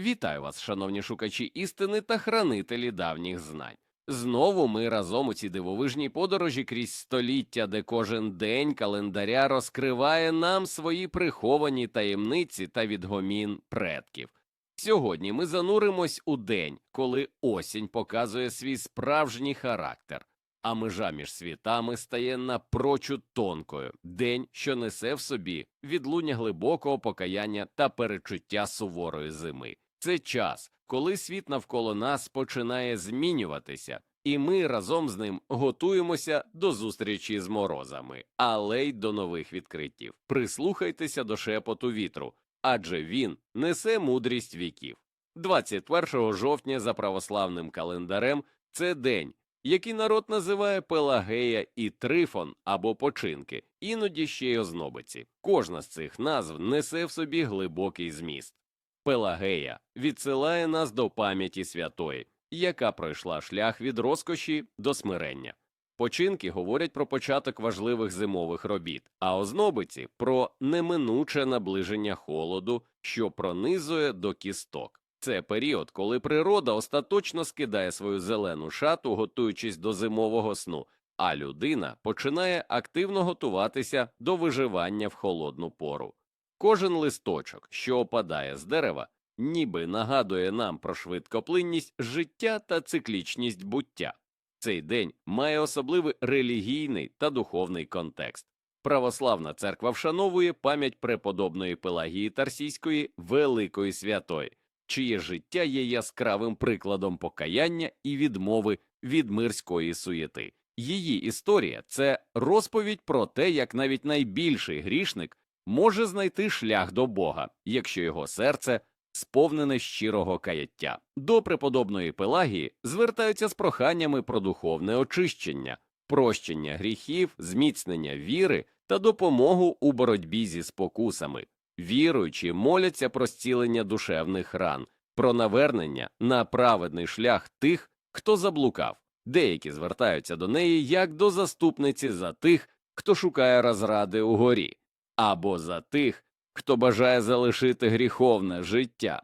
Вітаю вас, шановні шукачі істини та хранителі давніх знань. Знову ми разом у цій дивовижній подорожі крізь століття, де кожен день календаря розкриває нам свої приховані таємниці та відгомін предків. Сьогодні ми зануримось у день, коли осінь показує свій справжній характер, а межа між світами стає напрочуд тонкою день, що несе в собі відлуння глибокого покаяння та перечуття суворої зими. Це час, коли світ навколо нас починає змінюватися, і ми разом з ним готуємося до зустрічі з морозами, але й до нових відкриттів. Прислухайтеся до шепоту вітру, адже він несе мудрість віків. 21 жовтня за православним календарем це день, який народ називає Пелагея і Трифон або починки, іноді ще й ознобиці. Кожна з цих назв несе в собі глибокий зміст. Пелагея відсилає нас до пам'яті святої, яка пройшла шлях від розкоші до смирення. Починки говорять про початок важливих зимових робіт, а ознобиці про неминуче наближення холоду, що пронизує до кісток. Це період, коли природа остаточно скидає свою зелену шату, готуючись до зимового сну, а людина починає активно готуватися до виживання в холодну пору. Кожен листочок, що опадає з дерева, ніби нагадує нам про швидкоплинність життя та циклічність буття. Цей день має особливий релігійний та духовний контекст. Православна церква вшановує пам'ять преподобної Пелагії Тарсійської Великої Святої, чиє життя є яскравим прикладом покаяння і відмови від мирської суєти. Її історія це розповідь про те, як навіть найбільший грішник може знайти шлях до Бога, якщо його серце сповнене щирого каяття. До преподобної Пелагії звертаються з проханнями про духовне очищення, прощення гріхів, зміцнення віри та допомогу у боротьбі зі спокусами. Віруючі моляться про зцілення душевних ран, про навернення на праведний шлях тих, хто заблукав. Деякі звертаються до неї як до заступниці за тих, хто шукає розради у горі, або за тих, хто бажає залишити гріховне життя.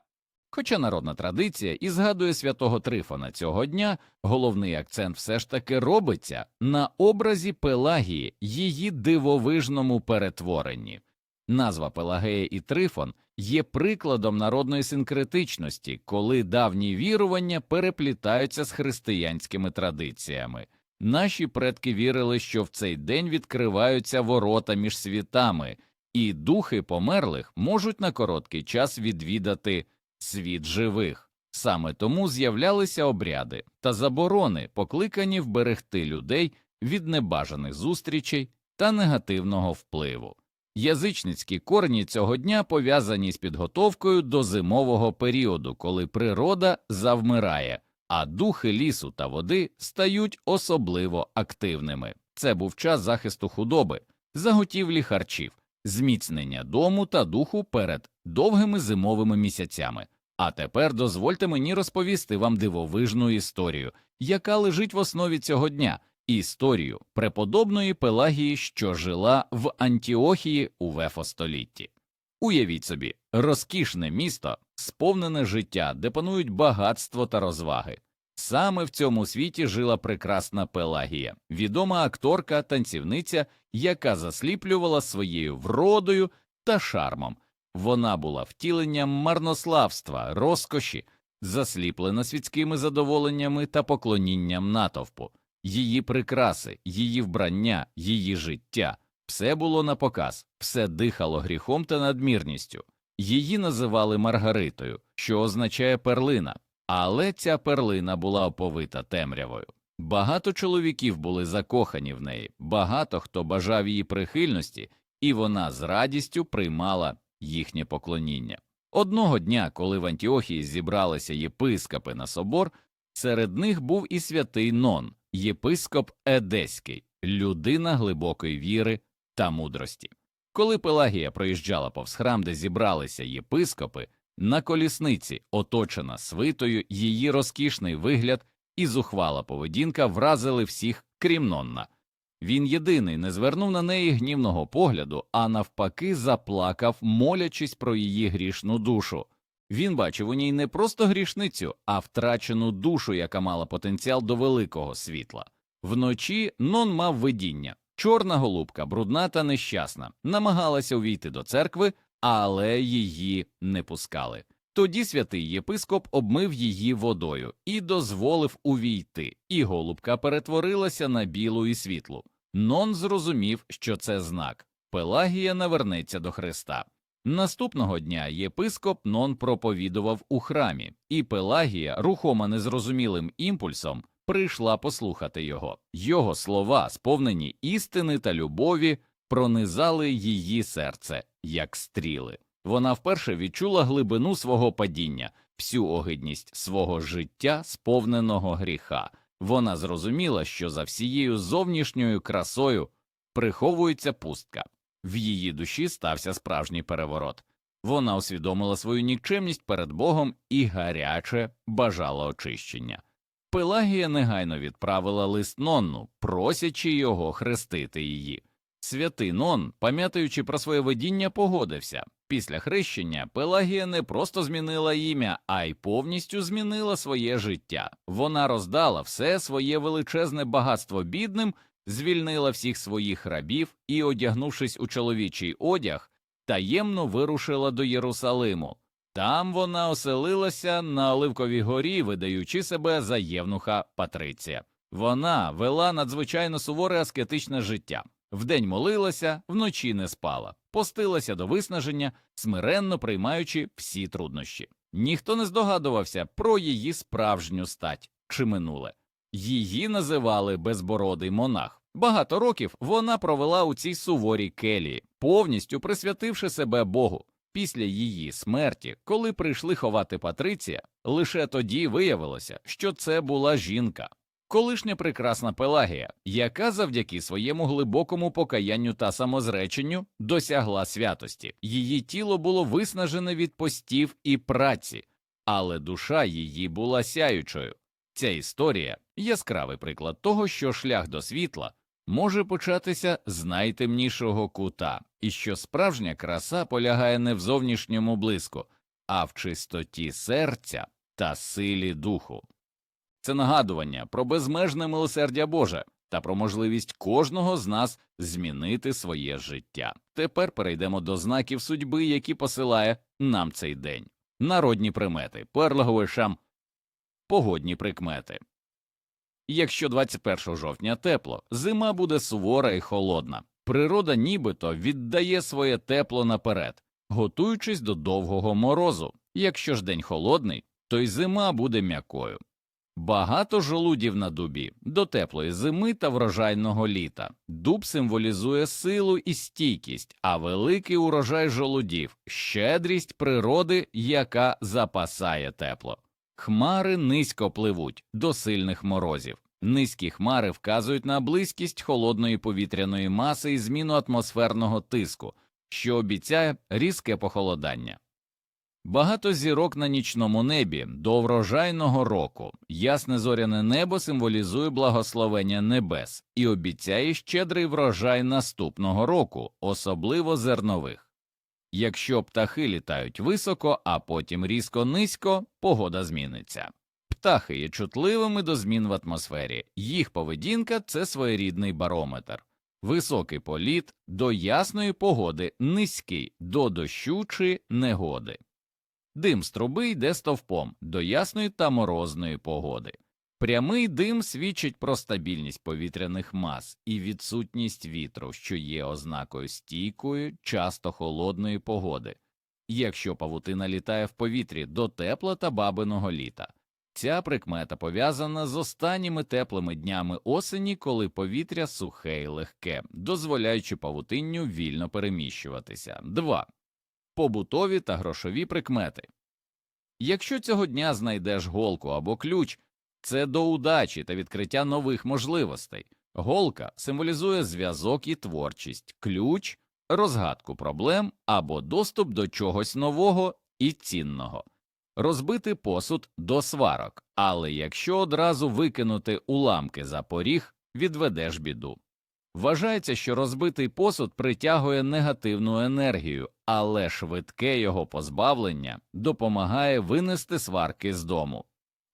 Хоча народна традиція і згадує святого Трифона цього дня, головний акцент все ж таки робиться на образі Пелагії, її дивовижному перетворенні. Назва Пелагея і Трифон є прикладом народної синкретичності, коли давні вірування переплітаються з християнськими традиціями. Наші предки вірили, що в цей день відкриваються ворота між світами, і духи померлих можуть на короткий час відвідати світ живих. Саме тому з'являлися обряди та заборони, покликані вберегти людей від небажаних зустрічей та негативного впливу. Язичницькі корні цього дня пов'язані з підготовкою до зимового періоду, коли природа завмирає, а духи лісу та води стають особливо активними. Це був час захисту худоби, заготівлі харчів, зміцнення дому та духу перед довгими зимовими місяцями. А тепер дозвольте мені розповісти вам дивовижну історію, яка лежить в основі цього дня, історію преподобної Пелагії, що жила в Антіохії у Вефостолітті. Уявіть собі, розкішне місто, сповнене життя, де панують багатство та розваги. Саме в цьому світі жила прекрасна Пелагія, відома акторка, танцівниця, яка засліплювала своєю вродою та шармом. Вона була втіленням марнославства, розкоші, засліплена світськими задоволеннями та поклонінням натовпу. Її прикраси, її вбрання, її життя все було на показ, все дихало гріхом та надмірністю. Її називали Маргаритою, що означає перлина, але ця перлина була оповита темрявою. Багато чоловіків були закохані в неї, багато хто бажав її прихильності, і вона з радістю приймала їхнє поклоніння. Одного дня, коли в Антіохії зібралися єпископи на собор, серед них був і святий Нон, єпископ Едеський, людина глибокої віри та мудрості. Коли Пелагія проїжджала повз храм, де зібралися єпископи, на колісниці, оточена свитою, її розкішний вигляд і зухвала поведінка вразили всіх, крім Нонна. Він єдиний не звернув на неї гнівного погляду, а навпаки, заплакав, молячись про її грішну душу. Він бачив у ній не просто грішницю, а втрачену душу, яка мала потенціал до великого світла. Вночі Нон мав видіння. Чорна голубка, брудна та нещасна, намагалася увійти до церкви, але її не пускали. Тоді святий єпископ обмив її водою і дозволив увійти, і голубка перетворилася на білу і світлу. Нон зрозумів, що це знак Пелагія навернеться до Христа. Наступного дня єпископ Нон проповідував у храмі, і Пелагія, рухома незрозумілим імпульсом, прийшла послухати його. Його слова, сповнені істини та любові, пронизали її серце, як стріли. Вона вперше відчула глибину свого падіння, всю огидність свого життя, сповненого гріха. Вона зрозуміла, що за всією зовнішньою красою приховується пустка. В її душі стався справжній переворот. Вона усвідомила свою нікчемність перед Богом і гаряче бажала очищення. Пелагія негайно відправила лист Нонну, просячи його хрестити її. Святий Нон, пам'ятаючи про своє видіння, погодився. Після хрещення Пелагія не просто змінила ім'я, а й повністю змінила своє життя. Вона роздала все своє величезне багатство бідним, звільнила всіх своїх рабів і, одягнувшись у чоловічий одяг, таємно вирушила до Єрусалиму. Там вона оселилася на Оливковій горі, видаючи себе за євнуха Патриція. Вона вела надзвичайно суворе аскетичне життя. Вдень молилася, вночі не спала, постилася до виснаження, смиренно приймаючи всі труднощі. Ніхто не здогадувався про її справжню стать чи минуле. Її називали безбородий монах. Багато років вона провела у цій суворій келії, повністю присвятивши себе Богу. Після її смерті, коли прийшли ховати Патриція, лише тоді виявилося, що це була жінка, колишня прекрасна Пелагія, яка завдяки своєму глибокому покаянню та самозреченню досягла святості. Її тіло було виснажене від постів і праці, але душа її була сяючою. Ця історія яскравий приклад того, що шлях до світла може початися з найтемнішого кута, і що справжня краса полягає не в зовнішньому блиску, а в чистоті серця та силі духу. Це нагадування про безмежне милосердя Боже та про можливість кожного з нас змінити своє життя. Тепер перейдемо до знаків судьби, які посилає нам цей день. Народні примети, перлаговишам, погодні прикмети. Якщо 21 жовтня тепло, зима буде сувора і холодна. Природа нібито віддає своє тепло наперед, готуючись до довгого морозу. Якщо ж день холодний, то й зима буде м'якою. Багато жолудів на дубі до теплої зими та врожайного літа. Дуб символізує силу і стійкість, а великий урожай жолудів щедрість природи, яка запасає тепло. Хмари низько пливуть до сильних морозів. Низькі хмари вказують на близькість холодної повітряної маси і зміну атмосферного тиску, що обіцяє різке похолодання. Багато зірок на нічному небі до врожайного року. Ясне зоряне небо символізує благословення небес і обіцяє щедрий врожай наступного року, особливо зернових. Якщо птахи літають високо, а потім різко низько, погода зміниться. Птахи є чутливими до змін в атмосфері, їх поведінка це своєрідний барометр. Високий політ до ясної погоди, низький до дощу чи негоди. Дим з труби йде стовпом до ясної та морозної погоди. Прямий дим свідчить про стабільність повітряних мас і відсутність вітру, що є ознакою стійкої, часто холодної погоди. Якщо павутина літає в повітрі до тепла та бабиного літа, ця прикмета пов'язана з останніми теплими днями осені, коли повітря сухе і легке, дозволяючи павутинню вільно переміщуватися. 2 побутові та грошові прикмети. Якщо цього дня знайдеш голку або ключ, це до удачі та відкриття нових можливостей. Голка символізує зв'язок і творчість, ключ розгадку проблем або доступ до чогось нового і цінного. Розбити посуд до сварок, але якщо одразу викинути уламки за поріг, відведеш біду. Вважається, що розбитий посуд притягує негативну енергію, але швидке його позбавлення допомагає винести сварки з дому,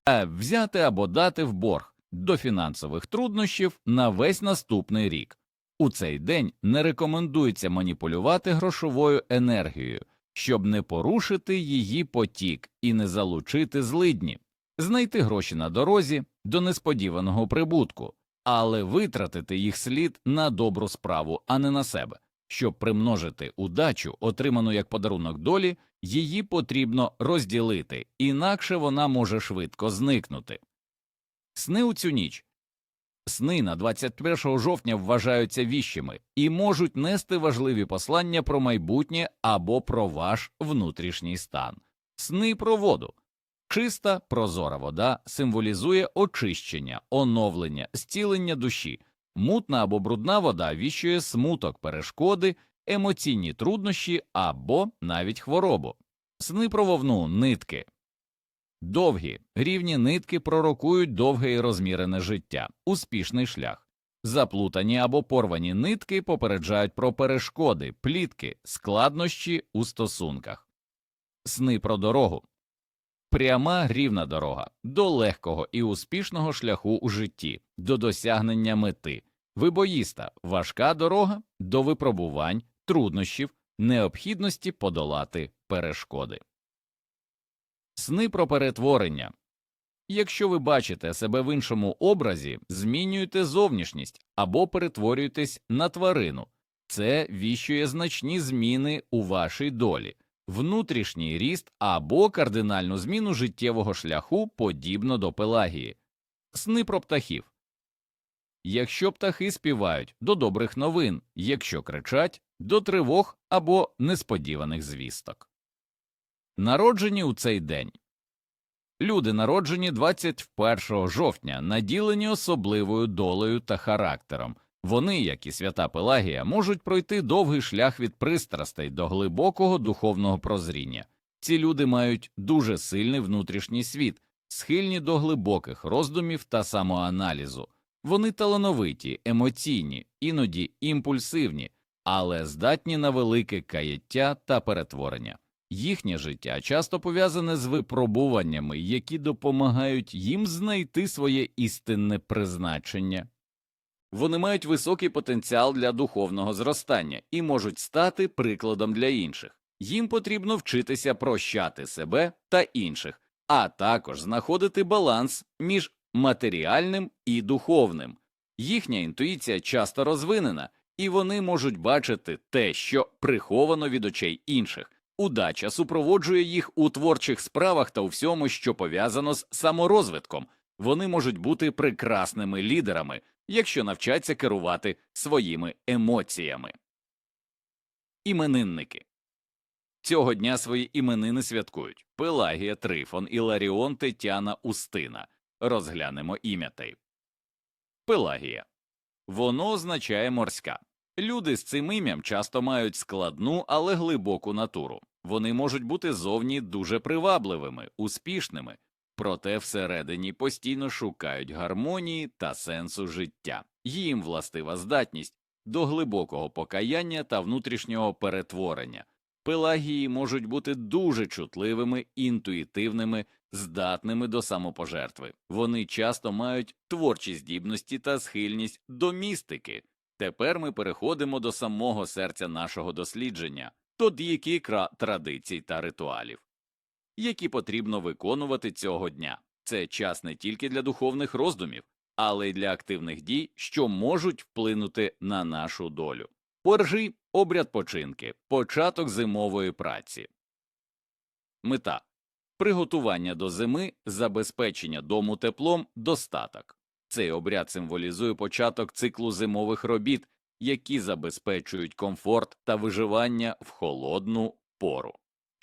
взяти або дати в борг до фінансових труднощів на весь наступний рік. У цей день не рекомендується маніпулювати грошовою енергією, щоб не порушити її потік і не залучити злидні, знайти гроші на дорозі до несподіваного прибутку, але витратити їх слід на добру справу, а не на себе. Щоб примножити удачу, отриману як подарунок долі, її потрібно розділити, інакше вона може швидко зникнути. Сни у цю ніч Сни на 21 жовтня вважаються віщими і можуть нести важливі послання про майбутнє або про ваш внутрішній стан. Сни про воду. Чиста, прозора вода символізує очищення, оновлення, зцілення душі. Мутна або брудна вода віщує смуток, перешкоди, емоційні труднощі або навіть хворобу. Сни про вовну нитки. Довгі рівні нитки пророкують довге і розмірене життя, успішний шлях. Заплутані або порвані нитки попереджають про перешкоди, плітки, складнощі у стосунках. Сни про дорогу. Пряма рівна дорога до легкого і успішного шляху у житті, до досягнення мети, вибоїста, важка дорога до випробувань, труднощів, необхідності подолати перешкоди. Сни про перетворення. Якщо ви бачите себе в іншому образі, змінюйте зовнішність або перетворюєтесь на тварину. Це віщує значні зміни у вашій долі, внутрішній ріст або кардинальну зміну життєвого шляху подібно до пелагії. Сни про птахів. Якщо птахи співають до добрих новин, якщо кричать до тривог або несподіваних звісток. Народжені у цей день. Люди, народжені 21 жовтня, наділені особливою долею та характером. Вони, як і свята Пелагія, можуть пройти довгий шлях від пристрастей до глибокого духовного прозріння. Ці люди мають дуже сильний внутрішній світ, схильні до глибоких роздумів та самоаналізу. Вони талановиті, емоційні, іноді імпульсивні, але здатні на велике каяття та перетворення. Їхнє життя часто пов'язане з випробуваннями, які допомагають їм знайти своє істинне призначення. Вони мають високий потенціал для духовного зростання і можуть стати прикладом для інших. Їм потрібно вчитися прощати себе та інших, а також знаходити баланс між матеріальним і духовним. Їхня інтуїція часто розвинена, і вони можуть бачити те, що приховано від очей інших. Удача супроводжує їх у творчих справах та у всьому, що пов'язано з саморозвитком. Вони можуть бути прекрасними лідерами, якщо навчаться керувати своїми емоціями. Іменинники цього дня свої іменини святкують Пелагія, Трифон, Іларіон, Тетяна, Устина. Розглянемо ім'ятей. Пелагія. Воно означає морська. Люди з цим ім'ям часто мають складну, але глибоку натуру. Вони можуть бути зовні дуже привабливими, успішними, проте всередині постійно шукають гармонії та сенсу життя. Їм властива здатність до глибокого покаяння та внутрішнього перетворення. Пелагії можуть бути дуже чутливими, інтуїтивними, здатними до самопожертви. Вони часто мають творчі здібності та схильність до містики. Тепер ми переходимо до самого серця нашого дослідження, до діяких традицій та ритуалів, які потрібно виконувати цього дня. Це час не тільки для духовних роздумів, але й для активних дій, що можуть вплинути на нашу долю. Перший обряд починки, початок зимової праці. Мета приготування до зими, забезпечення дому теплом, достаток. Цей обряд символізує початок циклу зимових робіт, які забезпечують комфорт та виживання в холодну пору.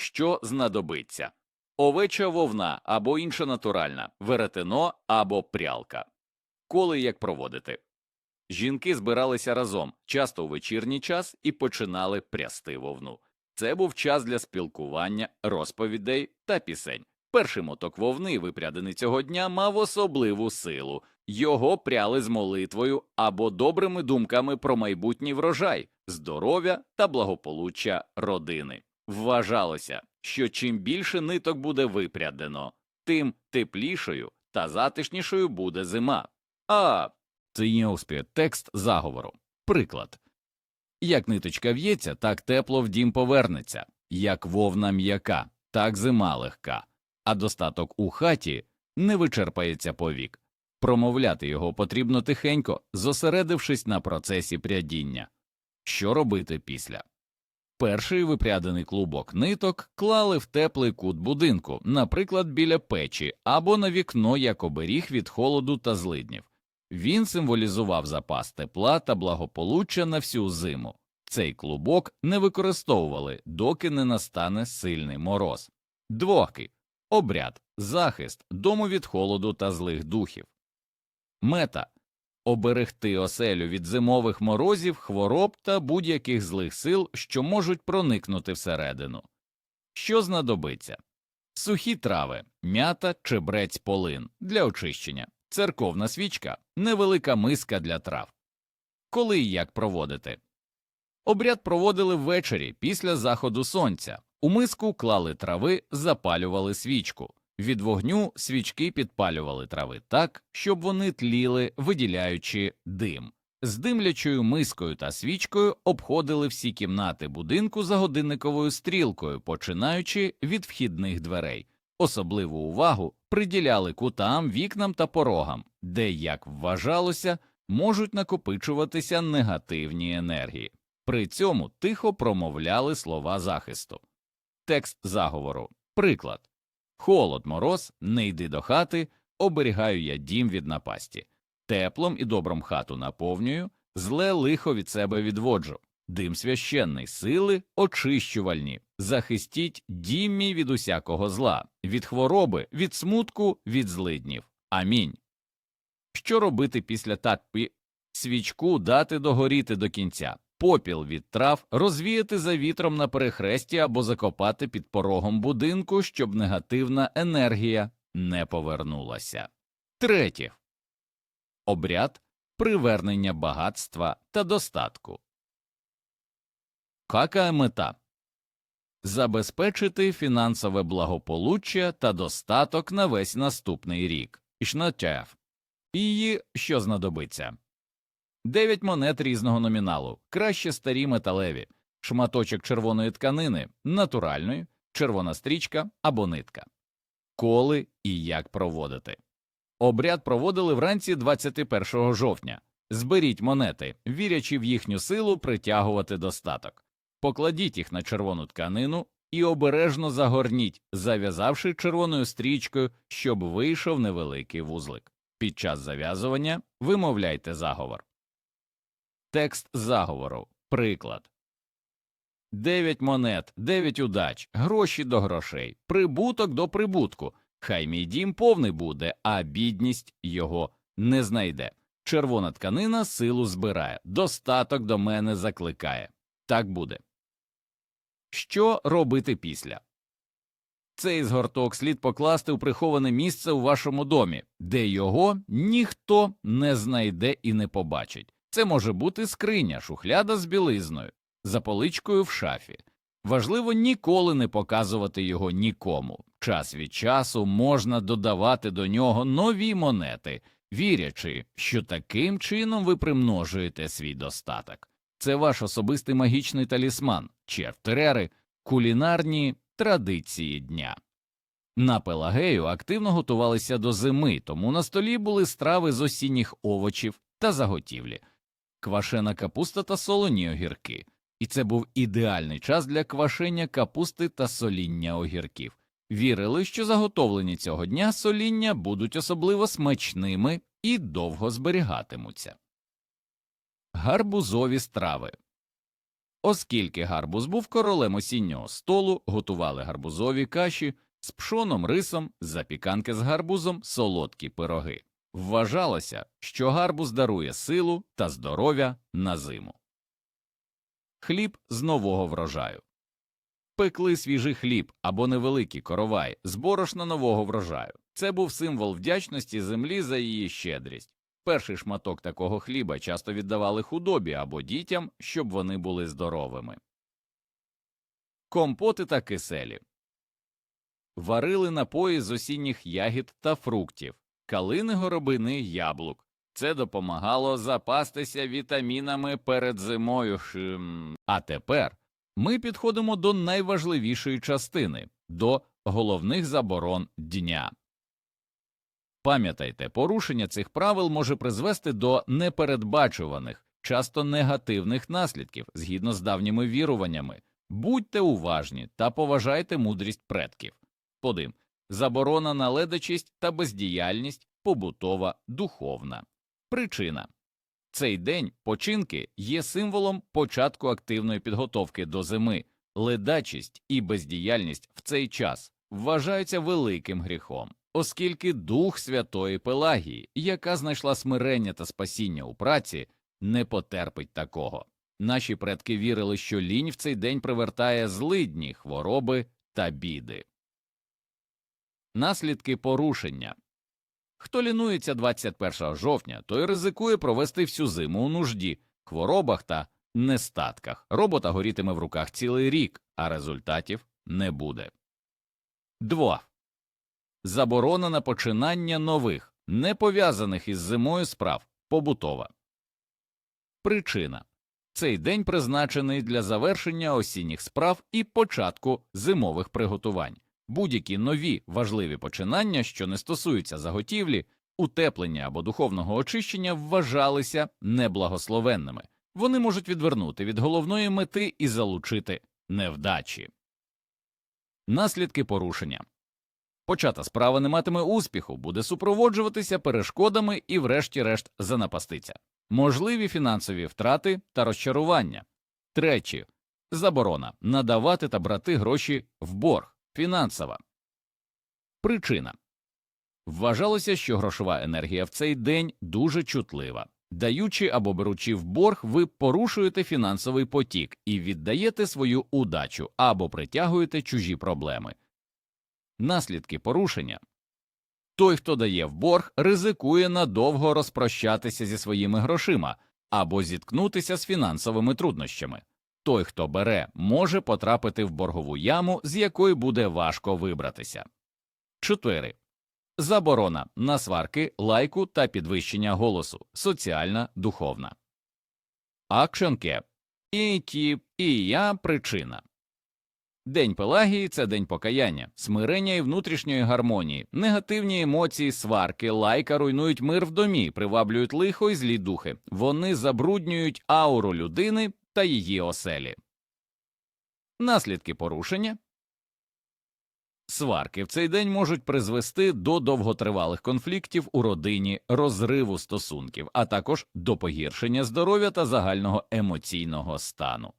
Що знадобиться? Овеча вовна або інша натуральна, веретено або прялка. Коли як проводити? Жінки збиралися разом, часто у вечірній час, і починали прясти вовну. Це був час для спілкування, розповідей та пісень. Перший моток вовни, випрядений цього дня, мав особливу силу. Його пряли з молитвою або добрими думками про майбутній врожай, здоров'я та благополуччя родини. Вважалося, що чим більше ниток буде випрядено, тим теплішою та затишнішою буде зима. А успіє текст заговору. Приклад. Як ниточка в'ється, так тепло в дім повернеться, як вовна м'яка, так зима легка, а достаток у хаті не вичерпається повік. Промовляти його потрібно тихенько, зосередившись на процесі прядіння. Що робити після? Перший випрядений клубок ниток клали в теплий кут будинку, наприклад, біля печі або на вікно як оберіг від холоду та злиднів. Він символізував запас тепла та благополуччя на всю зиму. Цей клубок не використовували, доки не настане сильний мороз. Двоки обряд, захист дому від холоду та злих духів. Мета оберегти оселю від зимових морозів, хвороб та будь-яких злих сил, що можуть проникнути всередину. Що знадобиться? Сухі трави, м'ята, чебрець, полин для очищення, церковна свічка, невелика миска для трав. Коли і як проводити? Обряд проводили ввечері після заходу сонця. У миску клали трави, запалювали свічку. Від вогню свічки підпалювали трави так, щоб вони тліли, виділяючи дим. З димлячою мискою та свічкою обходили всі кімнати будинку за годинниковою стрілкою, починаючи від вхідних дверей. Особливу увагу приділяли кутам, вікнам та порогам, де, як вважалося, можуть накопичуватися негативні енергії. При цьому тихо промовляли слова захисту. Текст заговору. Приклад. Холод, мороз, не йди до хати, оберігаю я дім від напасті. Теплом і добром хату наповнюю, зле лихо від себе відводжу. Дим священний, сили очищувальні. Захистіть дім мій від усякого зла, від хвороби, від смутку, від злиднів. Амінь. Що робити після такпі? Свічку дати догоріти до кінця, попіл від трав розвіяти за вітром на перехресті або закопати під порогом будинку, щоб негативна енергія не повернулася. Третє. Обряд привернення багатства та достатку. Кака мета забезпечити фінансове благополуччя та достаток на весь наступний рік. Ішнатяв. Її що знадобиться? Дев'ять монет різного номіналу, краще старі металеві, шматочок червоної тканини, натуральної, червона стрічка або нитка. Коли і як проводити. Обряд проводили вранці 21 жовтня. Зберіть монети, вірячи в їхню силу притягувати достаток. Покладіть їх на червону тканину і обережно загорніть, зав'язавши червоною стрічкою, щоб вийшов невеликий вузлик. Під час зав'язування вимовляйте заговор. Текст заговору. Приклад. Дев'ять монет, дев'ять удач, гроші до грошей, прибуток до прибутку. Хай мій дім повний буде, а бідність його не знайде. Червона тканина силу збирає, достаток до мене закликає. Так буде. Що робити після? Цей згорток слід покласти у приховане місце у вашому домі, де його ніхто не знайде і не побачить. Це може бути скриня, шухляда з білизною, за поличкою в шафі. Важливо ніколи не показувати його нікому. Час від часу можна додавати до нього нові монети, вірячи, що таким чином ви примножуєте свій достаток. Це ваш особистий магічний талісман, червтерери, кулінарні традиції дня. На Пелагею активно готувалися до зими, тому на столі були страви з осінніх овочів та заготівлі, квашена капуста та солоні огірки. І це був ідеальний час для квашення капусти та соління огірків. Вірили, що заготовлені цього дня соління будуть особливо смачними і довго зберігатимуться. Гарбузові страви Оскільки гарбуз був королем осіннього столу, готували гарбузові каші з пшоном, рисом, запіканки з гарбузом, солодкі пироги. Вважалося, що гарбуз дарує силу та здоров'я на зиму. Хліб з нового врожаю. Пекли свіжий хліб або невеликий коровай з борошна нового врожаю. Це був символ вдячності землі за її щедрість. Перший шматок такого хліба часто віддавали худобі або дітям, щоб вони були здоровими. Компоти та киселі варили напої з осінніх ягід та фруктів, калини горобини яблук. Це допомагало запастися вітамінами перед зимою. А тепер ми підходимо до найважливішої частини до головних заборон дня. Пам'ятайте, порушення цих правил може призвести до непередбачуваних, часто негативних наслідків згідно з давніми віруваннями. Будьте уважні та поважайте мудрість предків. Подим. Заборона на ледачість та бездіяльність побутова, духовна. Причина цей день починки є символом початку активної підготовки до зими. Ледачість і бездіяльність в цей час вважаються великим гріхом, оскільки Дух Святої Пелагії, яка знайшла смирення та спасіння у праці, не потерпить такого. Наші предки вірили, що лінь в цей день привертає злидні, хвороби та біди. Наслідки порушення Хто лінується 21 жовтня, той ризикує провести всю зиму у нужді, хворобах та нестатках. Робота горітиме в руках цілий рік, а результатів не буде. 2. Заборона на починання нових, не пов'язаних із зимою справ побутова. Причина цей день призначений для завершення осінніх справ і початку зимових приготувань. Будь-які нові важливі починання, що не стосуються заготівлі, утеплення або духовного очищення, вважалися неблагословенними. Вони можуть відвернути від головної мети і залучити невдачі. Наслідки порушення почата справа не матиме успіху, буде супроводжуватися перешкодами і, врешті-решт, занапаститься. Можливі фінансові втрати та розчарування. Третє заборона надавати та брати гроші в борг. Фінансова причина вважалося, що грошова енергія в цей день дуже чутлива. Даючи або беручи в борг, ви порушуєте фінансовий потік і віддаєте свою удачу або притягуєте чужі проблеми. Наслідки порушення той, хто дає в борг, ризикує надовго розпрощатися зі своїми грошима або зіткнутися з фінансовими труднощами. Той, хто бере, може потрапити в боргову яму, з якої буде важко вибратися. 4. Заборона на сварки, лайку та підвищення голосу соціальна, духовна. Cap. І ті, і я причина. День Пелагії це день покаяння, смирення і внутрішньої гармонії, негативні емоції, сварки, лайка руйнують мир в домі, приваблюють лихо і злі духи. Вони забруднюють ауру людини та її оселі. Наслідки порушення сварки в цей день можуть призвести до довготривалих конфліктів у родині, розриву стосунків, а також до погіршення здоров'я та загального емоційного стану.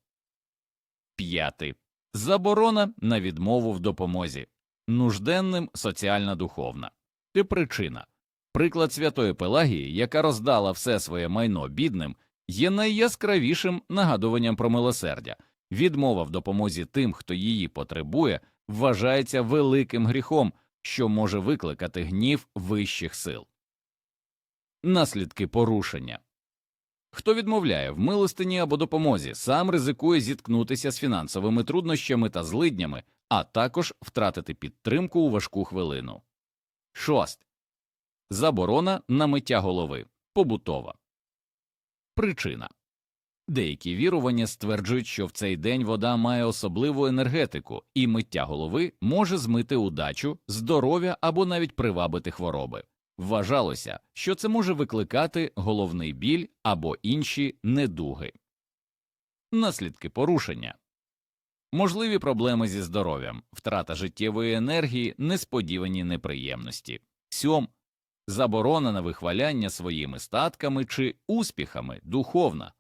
П'ятий заборона на відмову в допомозі нужденним соціальна духовна Це причина. Приклад святої Пелагії, яка роздала все своє майно бідним, є найяскравішим нагадуванням про милосердя. Відмова в допомозі тим, хто її потребує, вважається великим гріхом, що може викликати гнів вищих сил. Наслідки порушення Хто відмовляє в милостині або допомозі, сам ризикує зіткнутися з фінансовими труднощами та злиднями, а також втратити підтримку у важку хвилину. Шост. Заборона на миття голови побутова. Причина деякі вірування стверджують, що в цей день вода має особливу енергетику, і миття голови може змити удачу, здоров'я або навіть привабити хвороби. Вважалося, що це може викликати головний біль або інші недуги. Наслідки порушення можливі проблеми зі здоров'ям, втрата життєвої енергії, несподівані неприємності. Сьом заборона на вихваляння своїми статками чи успіхами духовна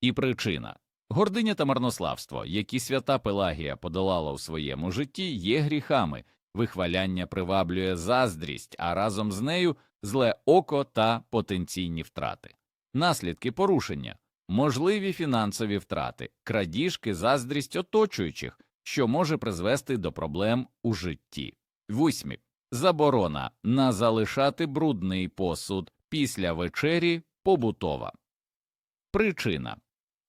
і причина. Гординя та марнославство, які свята Пелагія подолала у своєму житті, є гріхами, вихваляння приваблює заздрість, а разом з нею зле око та потенційні втрати, наслідки порушення, можливі фінансові втрати, крадіжки, заздрість оточуючих, що може призвести до проблем у житті. Восьмі. Заборона на залишати брудний посуд після вечері побутова. Причина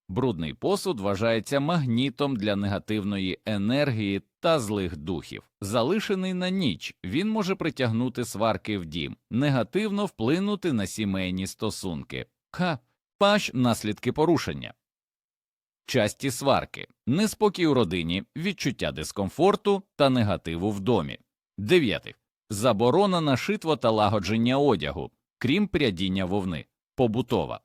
брудний посуд вважається магнітом для негативної енергії та злих духів. Залишений на ніч, він може притягнути сварки в дім, негативно вплинути на сімейні стосунки. Ха, паш наслідки порушення. Часті сварки, неспокій у родині, відчуття дискомфорту та негативу в домі. 9. Заборона на шитво та лагодження одягу, крім прядіння вовни, побутова.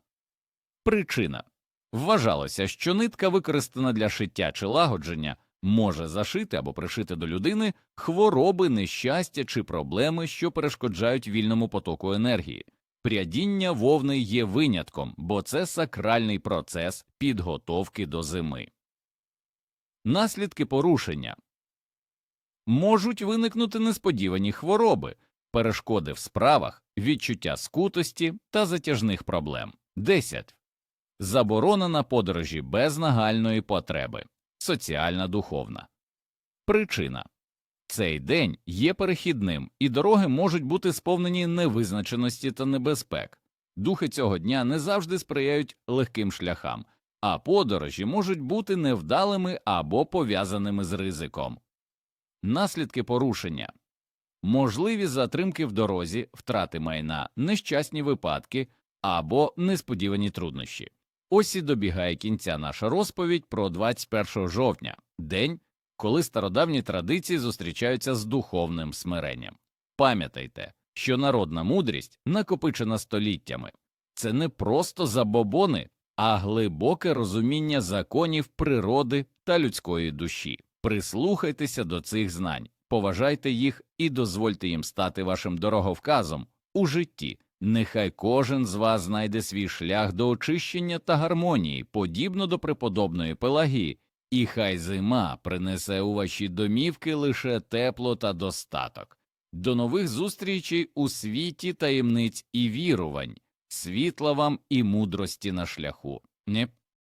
Причина вважалося, що нитка, використана для шиття чи лагодження, може зашити або пришити до людини хвороби, нещастя чи проблеми, що перешкоджають вільному потоку енергії. Прядіння вовни є винятком, бо це сакральний процес підготовки до зими. Наслідки порушення можуть виникнути несподівані хвороби, перешкоди в справах, відчуття скутості та затяжних проблем. 10. Заборона на подорожі без нагальної потреби. Соціальна духовна. Причина цей день є перехідним, і дороги можуть бути сповнені невизначеності та небезпек. Духи цього дня не завжди сприяють легким шляхам, а подорожі можуть бути невдалими або пов'язаними з ризиком. Наслідки порушення можливі затримки в дорозі, втрати майна, нещасні випадки або несподівані труднощі. Ось і добігає кінця наша розповідь про 21 жовтня, день, коли стародавні традиції зустрічаються з духовним смиренням. Пам'ятайте, що народна мудрість, накопичена століттями, це не просто забобони, а глибоке розуміння законів природи та людської душі. Прислухайтеся до цих знань, поважайте їх і дозвольте їм стати вашим дороговказом у житті. Нехай кожен з вас знайде свій шлях до очищення та гармонії, подібно до преподобної Пелагії, і хай зима принесе у ваші домівки лише тепло та достаток. До нових зустрічей у світі таємниць і вірувань, світла вам і мудрості на шляху. Ні?